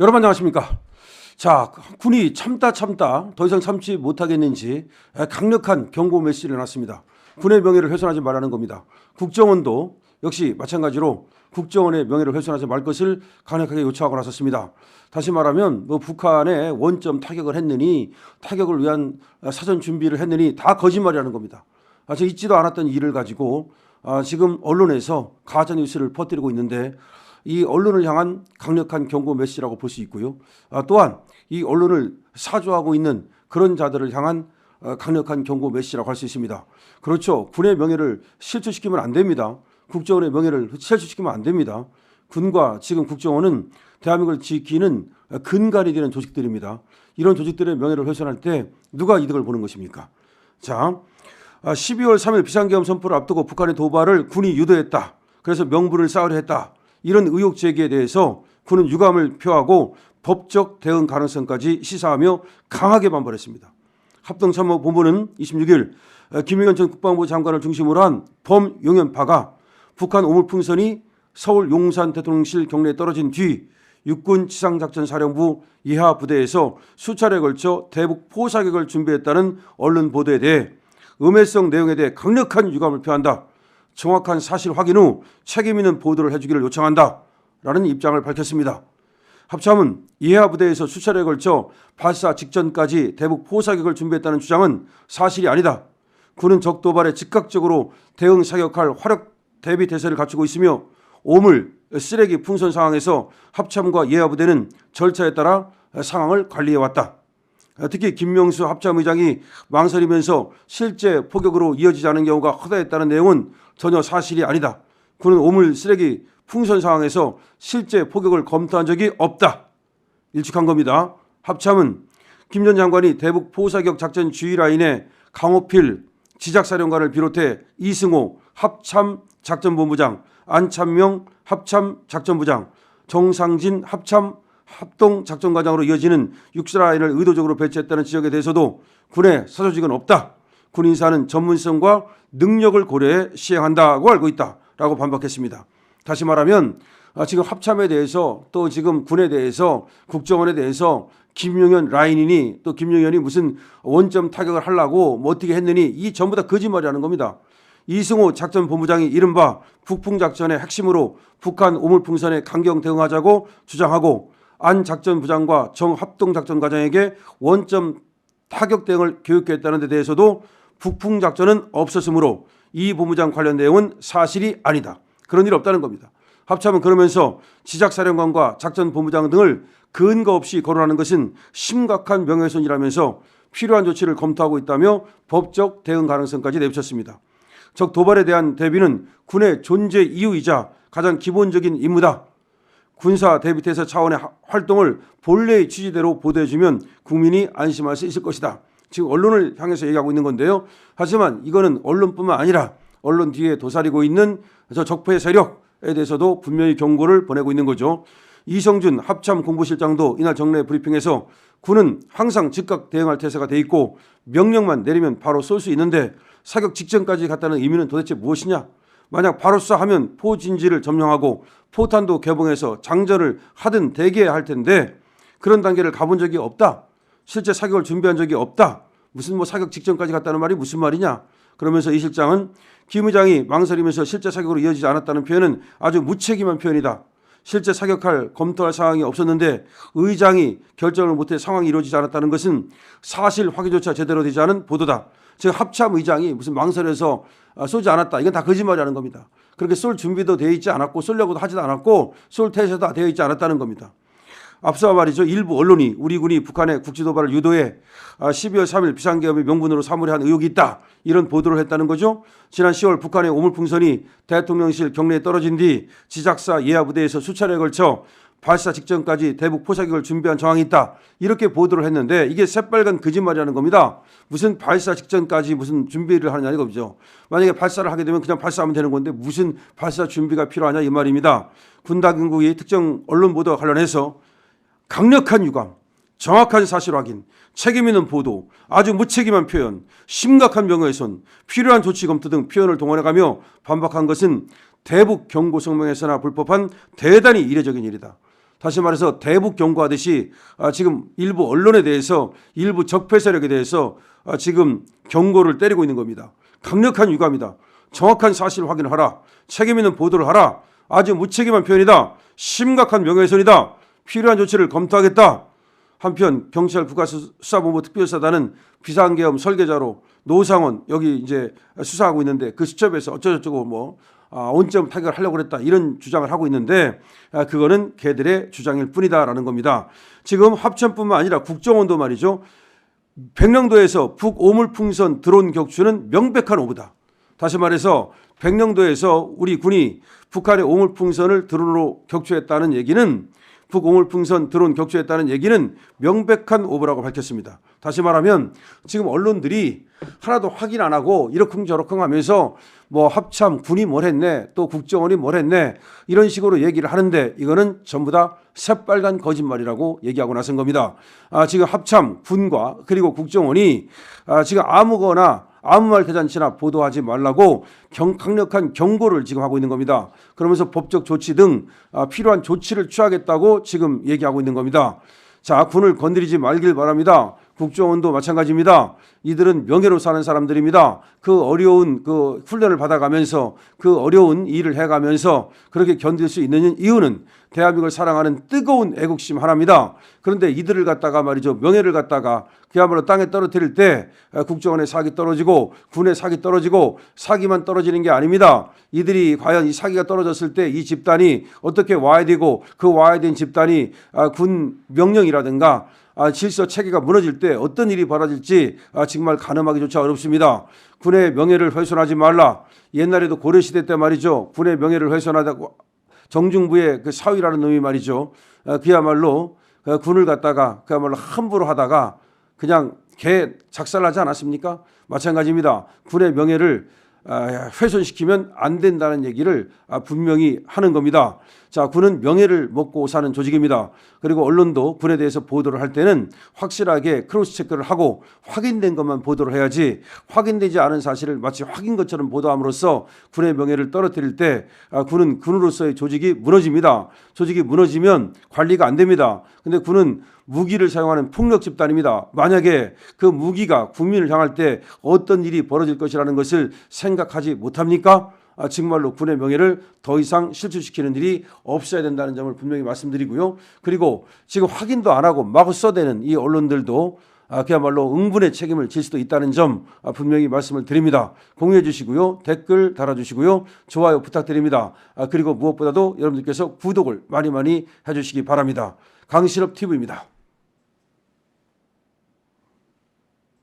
여러분 안녕하십니까? 자, 군이 참다 참다 더 이상 참지 못하겠는지 강력한 경고 메시지를 놨습니다. 군의 명예를 훼손하지 말라는 겁니다. 국정원도 역시 마찬가지로 국정원의 명예를 훼손하지 말 것을 강력하게 요청하고 나섰습니다. 다시 말하면 뭐 북한에 원점 타격을 했느니 타격을 위한 사전 준비를 했느니 다 거짓말이라는 겁니다. 아, 저 있지도 않았던 일을 가지고 아, 지금 언론에서 가짜 뉴스를 퍼뜨리고 있는데 이 언론을 향한 강력한 경고 메시지라고 볼 수 있고요. 아, 또한 이 언론을 사주하고 있는 그런 자들을 향한 어, 강력한 경고 메시지라고 할 수 있습니다. 그렇죠. 군의 명예를 실추시키면 안 됩니다. 국정원의 명예를 실추시키면 안 됩니다. 군과 지금 국정원은 대한민국을 지키는 근간이 되는 조직들입니다. 이런 조직들의 명예를 훼손할 때 누가 이득을 보는 것입니까? 자, 아, 12월 3일 비상계엄 선포를 앞두고 북한의 도발을 군이 유도했다. 그래서 명분을 쌓으려 했다. 이런 의혹 제기에 대해서 군은 유감을 표하고 법적 대응 가능성까지 시사하며 강하게 반발했습니다. 합동참모본부는 26일 김영현 전 국방부 장관을 중심으로 한 범용연파가 북한 오물풍선이 서울 용산 대통령실 경내에 떨어진 뒤 육군 지상작전사령부 이하 부대에서 수차례 걸쳐 대북 포사격을 준비했다는 언론 보도에 대해 음해성 내용에 대해 강력한 유감을 표한다. 정확한 사실 확인 후 책임 있는 보도를 해주기를 요청한다. 라는 입장을 밝혔습니다. 합참은 이하 부대에서 수차례 걸쳐 발사 직전까지 대북 포사격을 준비했다는 주장은 사실이 아니다. 군은 적 도발에 즉각적으로 대응 사격할 화력 대비 태세를 갖추고 있으며 오물, 쓰레기 풍선 상황에서 합참과 이하 부대는 절차에 따라 상황을 관리해 왔다. 특히 김명수 합참의장이 망설이면서 실제 포격으로 이어지지 않은 경우가 허다했다는 내용은 전혀 사실이 아니다. 군은 오물 쓰레기 풍선 상황에서 실제 포격을 검토한 적이 없다. 일축한 겁니다. 합참은 김 전 장관이 대북 포사격 작전 주의 라인에 강호필 지작사령관을 비롯해 이승호 합참 작전본부장, 안찬명 합참 작전부장, 정상진 합참 합동 작전 과장으로 이어지는 육사라인을 의도적으로 배치했다는 지적에 대해서도 군의 사조직은 없다. 군 인사는 전문성과 능력을 고려해 시행한다고 알고 있다라고 반박했습니다. 다시 말하면 아, 지금 합참에 대해서 또 지금 군에 대해서 국정원에 대해서 김용현 라인이니 또 김용현이 무슨 원점 타격을 하려고 뭐 어떻게 했느니 이 전부 다 거짓말이라는 겁니다. 이승호 작전 본부장이 이른바 북풍 작전의 핵심으로 북한 오물풍선에 강경 대응하자고 주장하고 안 작전 부장과 정 합동 작전 과장에게 원점 타격 대응을 교육했다는 데 대해서도 북풍 작전은 없었으므로 이 본부장 관련 내용은 사실이 아니다. 그런 일 없다는 겁니다. 합참은 그러면서 지작사령관과 작전본부장 등을 근거 없이 거론하는 것은 심각한 명예훼손이라면서 필요한 조치를 검토하고 있다며 법적 대응 가능성까지 내비쳤습니다. 적 도발에 대한 대비는 군의 존재 이유이자 가장 기본적인 임무다. 군사 대비태세 차원의 하- 활동을 본래의 취지대로 보도해주면 국민이 안심할 수 있을 것이다. 지금 언론을 향해서 얘기하고 있는 건데요. 하지만 이거는 언론뿐만 아니라 언론 뒤에 도사리고 있는 저 적폐 세력에 대해서도 분명히 경고를 보내고 있는 거죠. 이성준 합참 공보실장도 이날 정례 브리핑에서 군은 항상 즉각 대응할 태세가 돼 있고 명령만 내리면 바로 쏠 수 있는데 사격 직전까지 갔다는 의미는 도대체 무엇이냐? 만약 바로 쏴하면 포진지를 점령하고 포탄도 개봉해서 장전을 하든 대기해야 할 텐데 그런 단계를 가본 적이 없다. 실제 사격을 준비한 적이 없다. 무슨 뭐 사격 직전까지 갔다는 말이 무슨 말이냐? 그러면서 이 실장은 김 의장이 망설이면서 실제 사격으로 이어지지 않았다는 표현은 아주 무책임한 표현이다. 실제 사격할 검토할 상황이 없었는데 의장이 결정을 못해 상황이 이루어지지 않았다는 것은 사실 확인조차 제대로 되지 않은 보도다. 즉 합참 의장이 무슨 망설여서 아, 쏘지 않았다. 이건 다 거짓말이라는 겁니다. 그렇게 쏠 준비도 되어 있지 않았고 쏠려고도 하지도 않았고 쏠 태세도 다 되어 있지 않았다는 겁니다. 앞서 말이죠. 일부 언론이 우리 군이 북한의 국지 도발을 유도해 아, 12월 3일 비상계엄의 명분으로 삼으려 한 의혹이 있다. 이런 보도를 했다는 거죠. 지난 10월 북한의 오물풍선이 대통령실 경내에 떨어진 뒤 지작사 예하 부대에서 수차례에 걸쳐 발사 직전까지 대북 포사격을 준비한 정황이 있다. 이렇게 보도를 했는데 이게 새빨간 거짓말이라는 겁니다. 무슨 발사 직전까지 무슨 준비를 하느냐 이거죠. 만약에 발사를 하게 되면 그냥 발사하면 되는 건데 무슨 발사 준비가 필요하냐 이 말입니다. 군 당국이 특정 언론 보도와 관련해서 강력한 유감, 정확한 사실 확인, 책임 있는 보도, 아주 무책임한 표현, 심각한 명예훼손, 필요한 조치 검토 등 표현을 동원해가며 반박한 것은 대북 경고 성명에서나 불법한 대단히 이례적인 일이다. 다시 말해서 대북 경고하듯이 아, 지금 일부 언론에 대해서 일부 적폐 세력에 대해서 아, 지금 경고를 때리고 있는 겁니다. 강력한 유감이다. 정확한 사실 확인을 하라. 책임 있는 보도를 하라. 아주 무책임한 표현이다. 심각한 명예훼손이다. 필요한 조치를 검토하겠다. 한편 경찰 국가수사본부 특별사단은 비상계엄 설계자로 노상원 여기 이제 수사하고 있는데 그 수첩에서 어쩌고저쩌고 뭐 아, 원점 타결하려고 그랬다 이런 주장을 하고 있는데 아, 그거는 걔들의 주장일 뿐이다라는 겁니다. 지금 합천뿐만 아니라 국정원도 말이죠. 백령도에서 북오물풍선 드론 격추는 명백한 오보다. 다시 말해서 백령도에서 우리 군이 북한의 오물풍선을 드론으로 격추했다는 얘기는 북오물 풍선 드론 격추했다는 얘기는 명백한 오보라고 밝혔습니다. 다시 말하면 지금 언론들이 하나도 확인 안 하고 이러쿵저러쿵 하면서 뭐 합참 군이 뭘 했네 또 국정원이 뭘 했네 이런 식으로 얘기를 하는데 이거는 전부 다 새빨간 거짓말이라고 얘기하고 나선 겁니다. 아, 지금 합참 군과 그리고 국정원이 아, 지금 아무거나 아무 말 대잔치나 보도하지 말라고 경, 강력한 경고를 지금 하고 있는 겁니다. 그러면서 법적 조치 등 아, 필요한 조치를 취하겠다고 지금 얘기하고 있는 겁니다. 자, 군을 건드리지 말길 바랍니다. 국정원도 마찬가지입니다. 이들은 명예로 사는 사람들입니다. 그 어려운 그 훈련을 받아가면서 그 어려운 일을 해가면서 그렇게 견딜 수 있는 이유는 대한민국을 사랑하는 뜨거운 애국심 하나입니다. 그런데 이들을 갖다가 말이죠. 명예를 갖다가 그야말로 땅에 떨어뜨릴 때 국정원의 사기 떨어지고 군의 사기 떨어지고 사기만 떨어지는 게 아닙니다. 이들이 과연 이 사기가 떨어졌을 때 이 집단이 어떻게 와야 되고 그 와야 된 집단이 아, 군 명령이라든가 아, 질서 체계가 무너질 때 어떤 일이 벌어질지 아, 정말 가늠하기조차 어렵습니다. 군의 명예를 훼손하지 말라. 옛날에도 고려 시대 때 말이죠. 군의 명예를 훼손하다고 정중부의 그 사위라는 놈이 말이죠. 아, 그야말로 그 군을 갖다가 그야말로 함부로 하다가 그냥 개 작살나지 않았습니까? 마찬가지입니다. 군의 명예를 아, 훼손시키면 안 된다는 얘기를 아, 분명히 하는 겁니다. 자, 군은 명예를 먹고 사는 조직입니다. 그리고 언론도 군에 대해서 보도를 할 때는 확실하게 크로스 체크를 하고 확인된 것만 보도를 해야지 확인되지 않은 사실을 마치 확인 것처럼 보도함으로써 군의 명예를 떨어뜨릴 때 아, 군은 군으로서의 조직이 무너집니다. 조직이 무너지면 관리가 안 됩니다. 근데 군은 무기를 사용하는 폭력 집단입니다. 만약에 그 무기가 국민을 향할 때 어떤 일이 벌어질 것이라는 것을 생각하지 못합니까? 아, 정말로 군의 명예를 더 이상 실추시키는 일이 없어야 된다는 점을 분명히 말씀드리고요. 그리고 지금 확인도 안 하고 마구 써대는 이 언론들도 아, 그야말로 응분의 책임을 질 수도 있다는 점 아, 분명히 말씀을 드립니다. 공유해 주시고요. 댓글 달아주시고요. 좋아요 부탁드립니다. 아, 그리고 무엇보다도 여러분들께서 구독을 많이 많이 해주시기 바랍니다. 강실업 TV입니다.